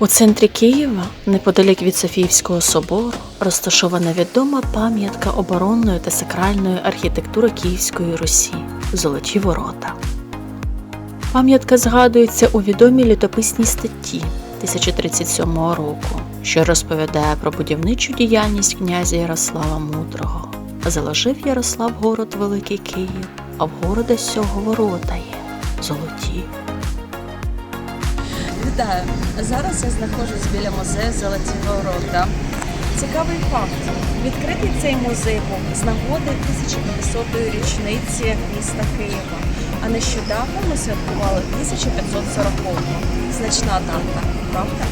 У центрі Києва, неподалік від Софіївського собору, розташована відома пам'ятка оборонної та сакральної архітектури Київської Русі Золоті Ворота. Пам'ятка згадується у відомій літописній статті 1037 року, що розповідає про будівничу діяльність князя Ярослава Мудрого. Заложив Ярослав город Великий Київ, а в города сього ворота є золоті. Вітаю! Зараз я знаходжусь біля музею Золоті Ворота. Цікавий факт. Відкритий цей музей був з нагоди 1500-ї річниці міста Києва. А нещодавно ми святкували 1540-го. Значна дата, правда?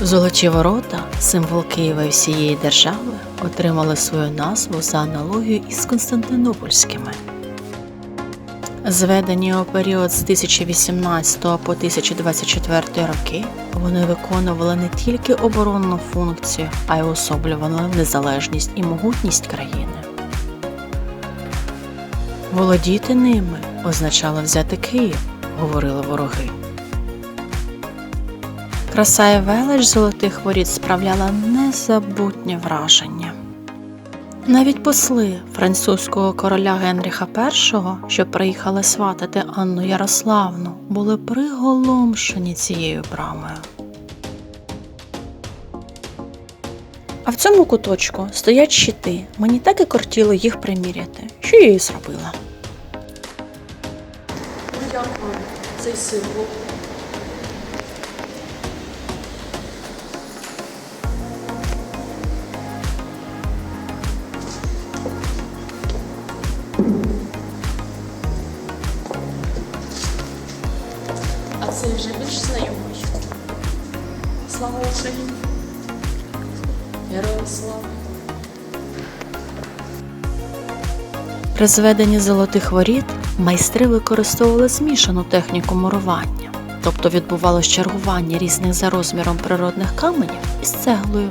Золоті ворота, символ Києва і всієї держави, отримали свою назву за аналогією із Константинопольськими. Зведені у період з 1018 по 1024 роки, вони виконували не тільки оборонну функцію, а й особлювали незалежність і могутність країни. Володіти ними означало взяти Київ, говорили вороги. Краса і велич золотих воріт справляла незабутнє враження. Навіть посли французького короля Генріха І, що приїхали сватати Анну Ярославну, були приголомшені цією брамою. А в цьому куточку стоять щити. Мені так і кортіло їх приміряти, що я і зробила. Як вам цей символ? Знайомий. Слава Україні! Героям слава! При зведенні золотих воріт майстри використовували змішану техніку мурування, тобто відбувалось чергування різних за розміром природних каменів із цеглою.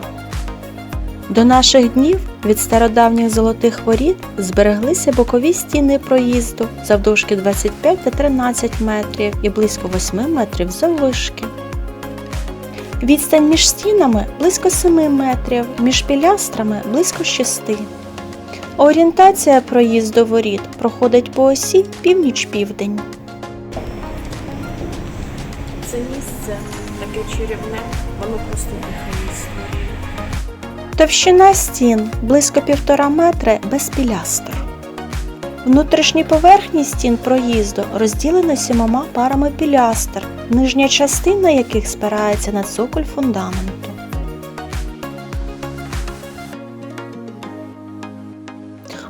До наших днів від стародавніх золотих воріт збереглися бокові стіни проїзду завдовжки 25 та 13 метрів і близько 8 метрів заввишки. Відстань між стінами близько 7 метрів, між пілястрами близько 6. Орієнтація проїзду воріт проходить по осі північ-південь. Це місце таке чарівне, воно просто дихає. Товщина стін близько півтора метри без пілястр. Внутрішні поверхні стін проїзду розділено сімома парами пілястр, нижня частина яких спирається на цоколь фундаменту.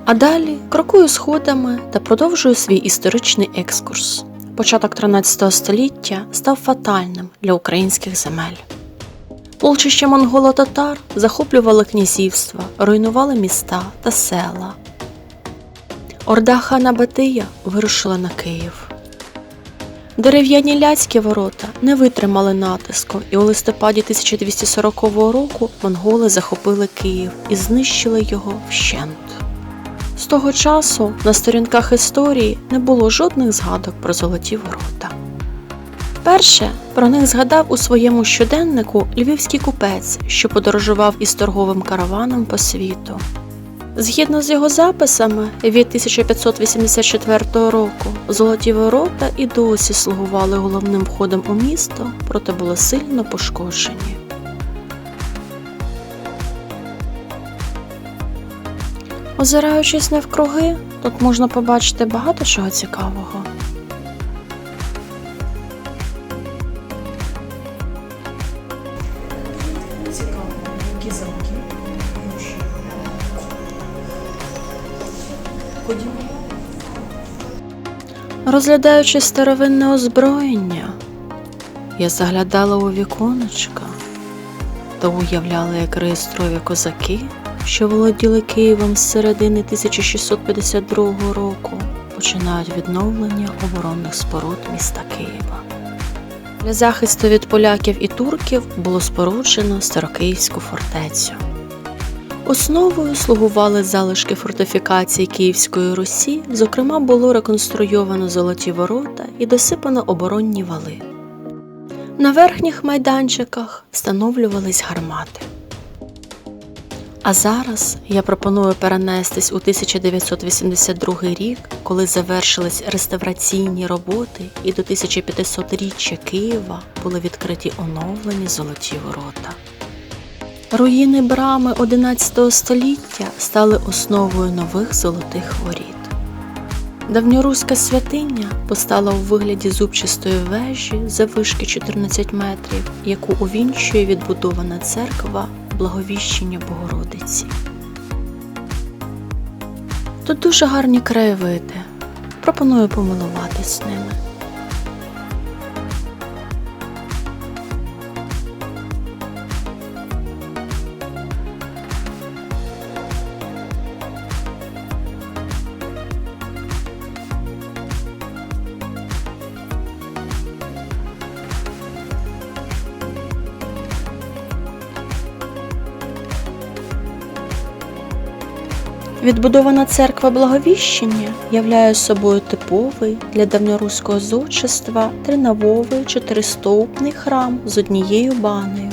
А далі крокую сходами та продовжую свій історичний екскурс. Початок 13 століття став фатальним для українських земель. Полчища монголо-татар захоплювали князівства, руйнували міста та села. Орда хана Батия вирушила на Київ. Дерев'яні ляцькі ворота не витримали натиску, і у листопаді 1240 року монголи захопили Київ і знищили його вщент. З того часу на сторінках історії не було жодних згадок про золоті ворота. Перше про них згадав у своєму щоденнику львівський купець, що подорожував із торговим караваном по світу. Згідно з його записами, від 1584 року золоті ворота і досі слугували головним входом у місто, проте були сильно пошкоджені. Озираючись навкруги, тут можна побачити багато чого цікавого. Розглядаючи старовинне озброєння, я заглядала у віконечка та уявляла, як реєстрові козаки, що володіли Києвом з середини 1652 року, починають відновлення оборонних споруд міста Києва. Для захисту від поляків і турків було споруджено Старокиївську фортецю. Основою слугували залишки фортифікацій Київської Русі, зокрема, було реконструйовано золоті ворота і досипано оборонні вали. На верхніх майданчиках встановлювались гармати. А зараз я пропоную перенестись у 1982 рік, коли завершились реставраційні роботи, і до 1500-річчя Києва були відкриті оновлені золоті ворота. Руїни брами XI століття стали основою нових золотих воріт. Давньоруська святиня постала у вигляді зубчастої вежі заввишки 14 метрів, яку увінчує відбудована церква Благовіщення Богородиці. Тут дуже гарні краєвиди. Пропоную помилуватись ними. Відбудована церква Благовіщення являє собою типовий для давньоруського зодчества тринавовий чотиристовпний храм з однією банею.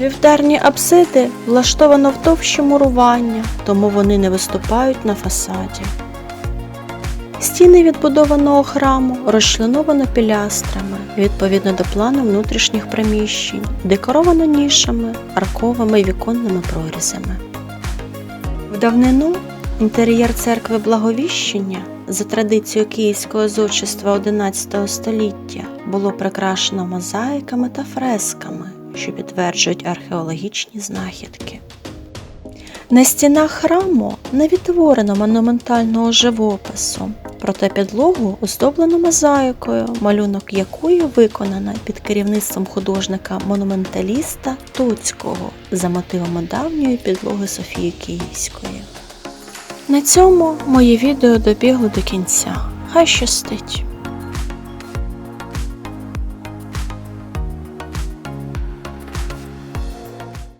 Вівтарні апсиди влаштовано в товщі мурування, тому вони не виступають на фасаді. Стіни відбудованого храму розчленовано пілястрами відповідно до плану внутрішніх приміщень, декоровано нішами, арковими і віконними прорізами. В давнину інтер'єр церкви Благовіщення за традицією київського зодчества XI століття було прикрашено мозаїками та фресками, що підтверджують археологічні знахідки. На стінах храму не відтворено монументального живопису, проте підлогу оздоблено мозаїкою, малюнок якої виконано під керівництвом художника-монументаліста Туцького за мотивами давньої підлоги Софії Київської. На цьому моє відео добігло до кінця. Хай щастить!